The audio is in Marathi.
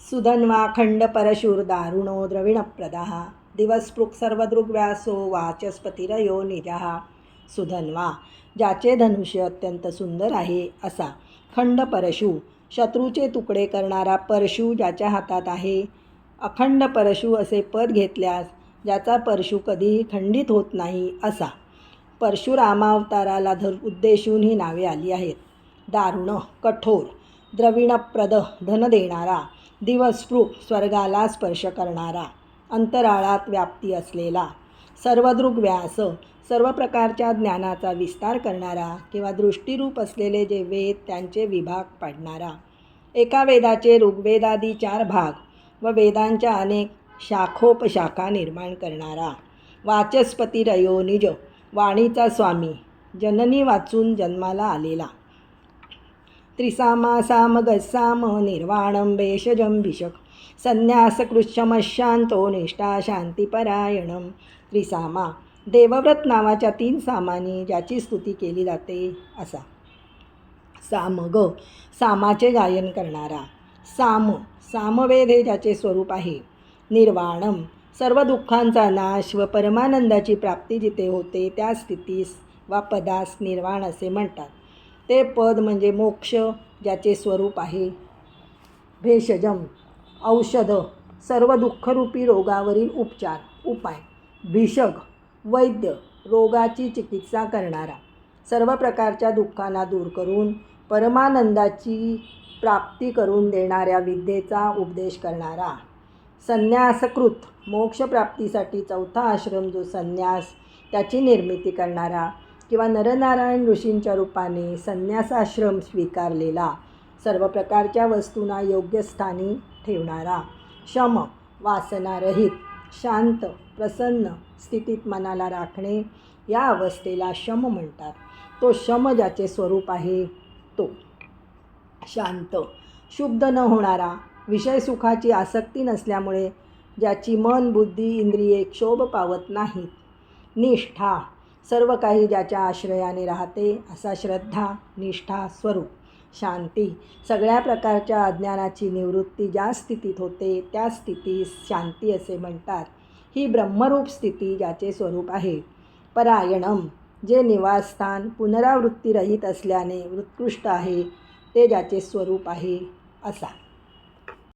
सुधन्वा खंड परशूर दारुणो द्रविणप्रदः। दिवसपृक् सर्वदृग्व्यासो वाचस्पतिरयो निजः। सुधन्वा ज्याचे धनुष्य अत्यंत सुंदर आहे असा। खंड परशू शत्रूचे तुकडे करणारा परशू ज्याच्या हातात आहे। अखंड परशू असे पद घेतल्यास ज्याचा परशू कधीही खंडित होत नाही असा। परशुरामावताराला धर उद्देशून ही नावे आली आहेत। दारुण कठोर द्रविणप्रद धन देणारा दिवसप्रूप स्वर्गाला स्पर्श करणारा अंतराळात व्याप्ती असलेला सर्वदृग व्यास सर्व प्रकारच्या ज्ञानाचा विस्तार करणारा किंवा दृष्टीरूप असलेले जे वेद त्यांचे विभाग पाडणारा. एका वेदाचे ऋग्वेदादी चार भाग व वेदांच्या अनेक शाखोपशाखा निर्माण करणारा. वाचस्पती रयो निज वाणीचा स्वामी जननी वाचून जन्माला आलेला. त्रिसामा साम गस्साम निर्वाणं भेषजं भिषक। संन्यासकृच्छमशांतो निष्ठा शांतीपरायणं त्रिसामा देवव्रत नावाच्या तीन सामानी ज्याची स्तुती केली जाते असा। साम ग सामाचे गायन करणारा। साम सामवेद हे ज्याचे स्वरूप आहे। निर्वाणम सर्व दुःखांचा नाश व परमानंदाची प्राप्ती जिथे होते त्या स्थितीस वा पदास निर्वाण असे म्हणतात। ते पद म्हणजे मोक्ष ज्याचे स्वरूप आहे. भेषजम औषध सर्व दुःखरूपी रोगावरील उपचार उपाय. भिषग वैद्य रोगाची चिकित्सा करणारा. सर्व प्रकारच्या दुःखांना दूर करून परमानंदाची प्राप्ती करून देणाऱ्या विद्येचा उपदेश करणारा. संन्यासकृत मोक्षप्राप्तीसाठी चौथा आश्रम जो संन्यास त्याची निर्मिती करणारा. किंवा नरनारायण ऋषींच्या रूपाने संन्यासाश्रम स्वीकारलेला सर्व प्रकारच्या वस्तूंना योग्य स्थानी ठेवणारा शम वासनारहित शांत प्रसन्न स्थितीत मनाला राखणे या अवस्थेला शम म्हणतात. तो शम ज्याचे स्वरूप आहे तो शांत शुद्ध न होणारा विषय सुखाची आसक्ती नसल्यामुळे ज्याची मन बुद्धी इंद्रिये क्षोभ पावत नाहीत. निष्ठा सर्व काही ज्याच्या आश्रयाने राहते असा श्रद्धा निष्ठा स्वरूप शांती सगळ्या प्रकारच्या अज्ञानाची निवृत्ती ज्या स्थितीत होते त्या स्थितीस शांती असे म्हणतात. ही ब्रह्मरूप स्थिती ज्याचे स्वरूप आहे. परायणम जे निवासस्थान पुनरावृत्तीरहित असल्याने उत्कृष्ट आहे ते ज्याचे स्वरूप आहे असा.